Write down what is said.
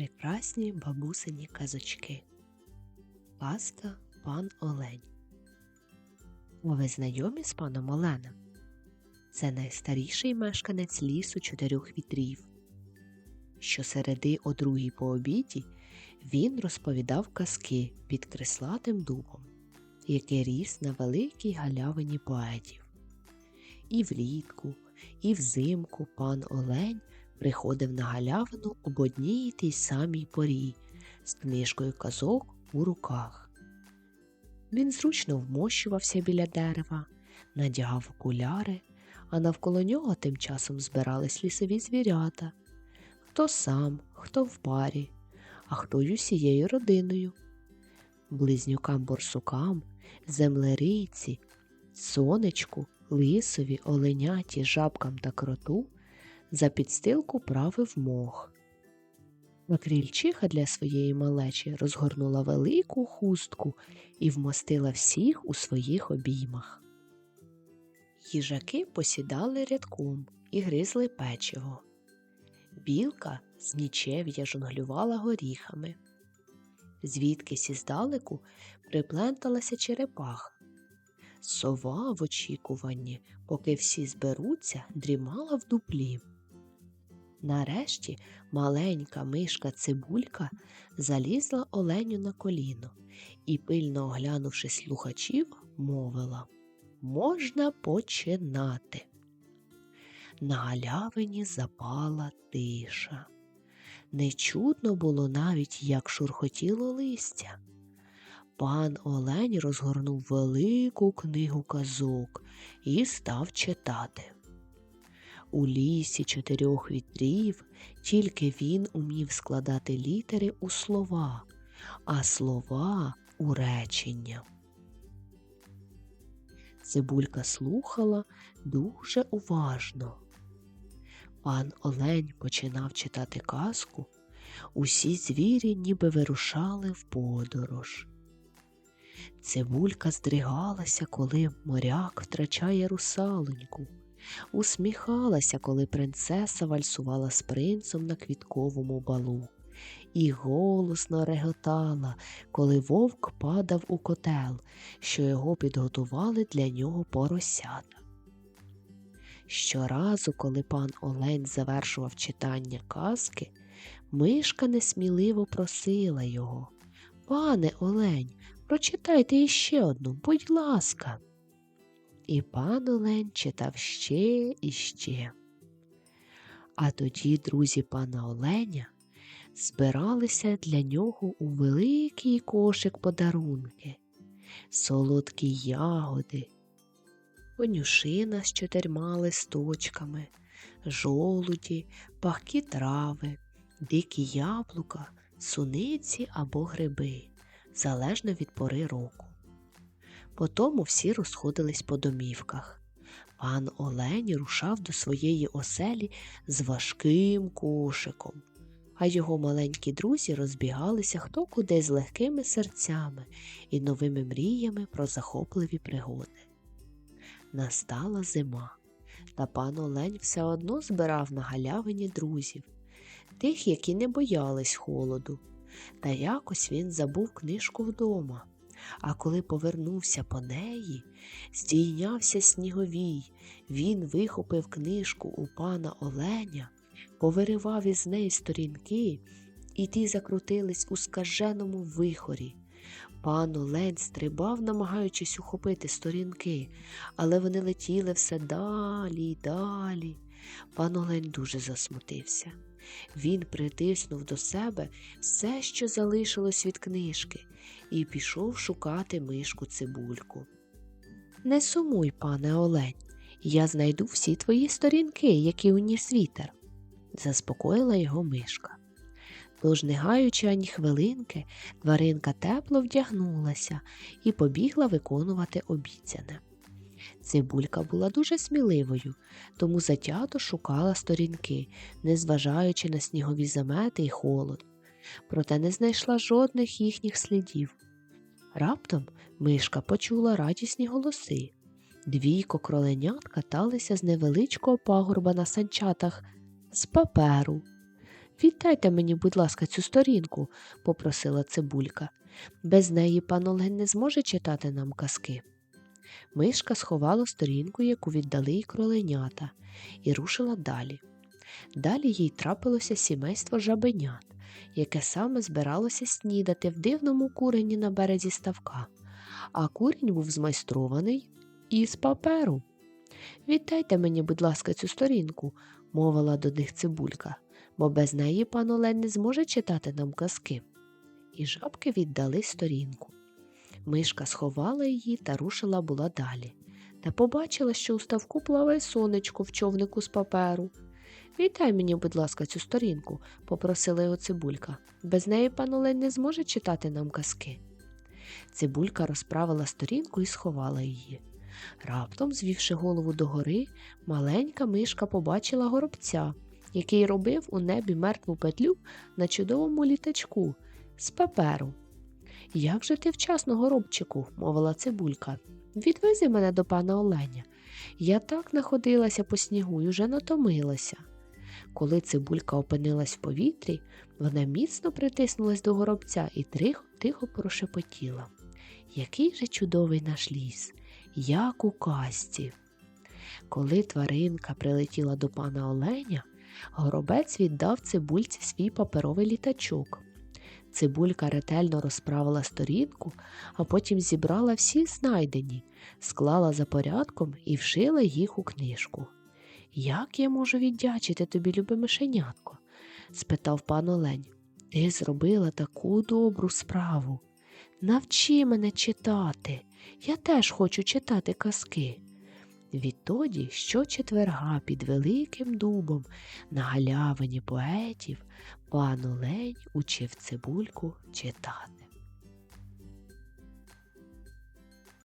Прекрасні бабусині казочки. Казка пан Олень. Ви знайомі з паном Оленем? Це найстаріший мешканець лісу чотирьох вітрів. Щосереди о другій по обіді він розповідав казки під креслатим дубом, який ріс на великій галявині поетів. І влітку, і взимку пан Олень приходив на галявину об одній тій самій порі з книжкою казок у руках. Він зручно вмощувався біля дерева, надягав окуляри, а навколо нього тим часом збирались лісові звірята хто сам, хто в парі, а хто й усією родиною. Близнюкам борсукам, землерийці, сонечку, лисові, оленяті, жабкам та кроту за підстилку правив мох. А крільчиха для своєї малечі розгорнула велику хустку і вмостила всіх у своїх обіймах. Їжаки посідали рядком і гризли печиво. Білка з нічев'я жонглювала горіхами. Звідкись іздалеку припленталася черепаха. Сова в очікуванні, поки всі зберуться, дрімала в дуплі. Нарешті маленька мишка цибулька залізла оленю на коліно і, пильно оглянувши слухачів, мовила Можна починати. На галявині запала тиша. Не чутно було навіть, як шурхотіло листя. Пан Олень розгорнув велику книгу казок і став читати. У лісі чотирьох вітрів тільки він умів складати літери у слова, а слова у речення. Цибулька слухала дуже уважно. Пан Олень починав читати казку, усі звірі ніби вирушали в подорож. Цибулька здригалася, коли моряк втрачає русалоньку, усміхалася, коли принцеса вальсувала з принцем на квітковому балу, і голосно реготала, коли вовк падав у котел, що його підготували для нього поросята. Щоразу, коли пан Олень завершував читання казки, мишка несміливо просила його Пане Олень, прочитайте іще одну, будь ласка. І пан Олень читав ще і ще. А тоді друзі пана Оленя збиралися для нього у великий кошик подарунки, солодкі ягоди, конюшина з чотирма листочками, жолуді, пахкі трави, дикі яблука, суниці або гриби, залежно від пори року. Потому всі розходились по домівках. Пан Олень рушав до своєї оселі з важким кошиком, а його маленькі друзі розбігалися хто куди з легкими серцями і новими мріями про захопливі пригоди. Настала зима, та пан Олень все одно збирав на галявині друзів, тих, які не боялись холоду. Та якось він забув книжку вдома. А коли повернувся по неї, здійнявся сніговій, він вихопив книжку у пана Оленя, повиривав із неї сторінки, і ті закрутились у скаженому вихорі. Пан Олень стрибав, намагаючись ухопити сторінки, але вони летіли все далі й далі. Пан Олень дуже засмутився. Він притиснув до себе все, що залишилось від книжки, і пішов шукати мишку цибульку. Не сумуй, пане Олень, я знайду всі твої сторінки, які уніс вітер, заспокоїла його мишка. Тож, не гаючи ані хвилинки, тваринка тепло вдягнулася і побігла виконувати обіцяне. Цибулька була дуже сміливою, тому затято шукала сторінки, незважаючи на снігові замети й холод, проте не знайшла жодних їхніх слідів. Раптом мишка почула радісні голоси. Двійко кроленят каталися з невеличкого пагорба на санчатах з паперу. Віддайте мені, будь ласка, цю сторінку, попросила цибулька. Без неї пан Олень не зможе читати нам казки. Мишка сховала сторінку, яку віддали їй кроленята, і рушила далі. Далі їй трапилося сімейство жабенят, яке саме збиралося снідати в дивному курені на березі ставка, а курінь був змайстрований із паперу. Віддайте мені, будь ласка, цю сторінку, мовила до них цибулька, бо без неї пан Олень не зможе читати нам казки. І жабки віддали сторінку. Мишка сховала її та рушила була далі, та побачила, що у ставку плаває сонечко в човнику з паперу. Віддай мені, будь ласка, цю сторінку, попросила його цибулька. Без неї пан Олень не зможе читати нам казки. Цибулька розправила сторінку і сховала її. Раптом, звівши голову догори, маленька мишка побачила горобця, який робив у небі мертву петлю на чудовому літачку з паперу. Як же ти вчасно, горобчику, мовила цибулька. Відвези мене до пана Оленя. Я так находилася по снігу і вже натомилася. Коли цибулька опинилась в повітрі, вона міцно притиснулась до горобця і тихо, тихо прошепотіла. Який же чудовий наш ліс, як у казці. Коли тваринка прилетіла до пана Оленя, горобець віддав цибульці свій паперовий літачок. Цибулька ретельно розправила сторінку, а потім зібрала всі знайдені, склала за порядком і вшила їх у книжку. Як я можу віддячити тобі, любе мишенятко? спитав пан Олень. Ти зробила таку добру справу. Навчи мене читати. Я теж хочу читати казки. Відтоді щочетверга під великим дубом на галявині поетів пан Олень учив цибульку читати.